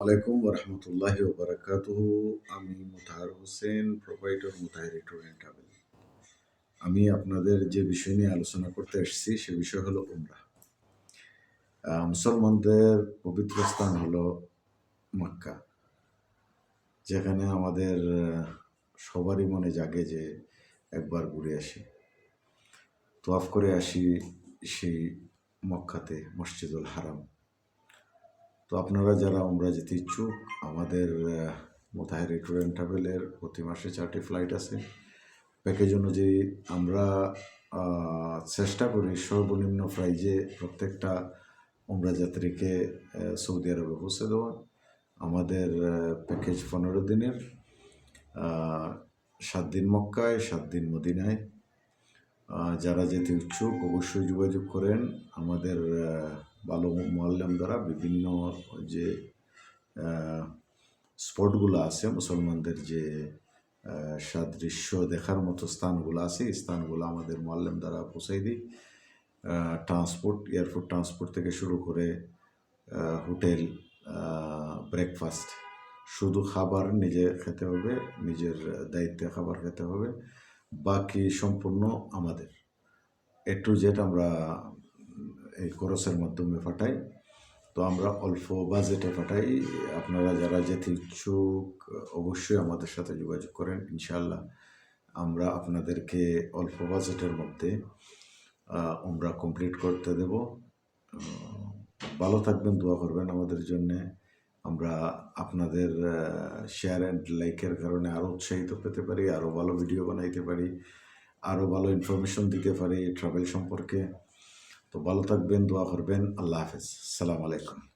আলাইকুম রহমতুল্লাহ বারাকাত আমি Mutahar Hossain proprietor Mutahar restaurant travel আমি আপনাদের যে বিষয় নিয়ে আলোচনা করতে এসেছি, সে বিষয় হলো উমরা। মুসলমানদের পবিত্র স্থান হলো মক্কা, যেখানে আমাদের সবারই মনে জাগে যে একবার ঘুরে আসি। তোয়াফ করে আসি সেই মক্কাতে, মসজিদুল হারাম। তো আপনারা যারা আমরা যেতে ইচ্ছুক, আমাদের মোতাহের রেস্টুরেন্ট ট্রাভেলের প্রতি মাসে চারটি ফ্লাইট আছে। প্যাকেজ অনুযায়ী আমরা চেষ্টা করি সর্বনিম্ন প্রাইজে প্রত্যেকটা উমরা যাত্রীকে সৌদি আরবে পৌঁছে দেওয়া আমাদের প্যাকেজ পনেরো দিনের সাত দিন মক্কায়, সাত দিন মদিনায়। যারা যেতে ইচ্ছুক অবশ্যই যোগাযোগ করেন। আমাদের ভালো মোয়াল্লাম দ্বারা বিভিন্ন যে স্পটগুলো আছে, মুসলমানদের যে সাদৃশ্য দেখার মতো স্থানগুলো আছে স্থানগুলো আমাদের মোয়াল্লাম দ্বারা পৌঁছাই দিই। ট্রান্সপোর্ট, এয়ারপোর্ট ট্রান্সপোর্ট থেকে শুরু করে হোটেল ব্রেকফাস্ট, শুধু খাবার নিজে খেতে হবে, নিজের দায়িত্বে খাবার খেতে হবে। বাকি সম্পূর্ণ আমাদের। এ টু জেড আমরা এই খরচের মাধ্যমে পাঠাই। তো আমরা অল্প বাজেটে পাঠাই। আপনারা যারা যেতে ইচ্ছুক, অবশ্যই আমাদের সাথে যোগাযোগ করেন। ইনশাল্লাহ আমরা আপনাদেরকে অল্প বাজেটের মধ্যে আমরা কমপ্লিট করতে দেব। ভালো থাকবেন, দোয়া করবেন আমাদের জন্যে। আমরা আপনাদের শেয়ার অ্যান্ড লাইকের কারণে আরও উৎসাহিত পেতে পারি আরও ভালো ভিডিও বানাইতে পারি আরও ভালো ইনফরমেশন দিতে পারি ট্রাভেল সম্পর্কে। তো ভালো থাকবেন, দোয়া করবেন, আল্লাহ হাফেজ। সালাম আলাইকুম।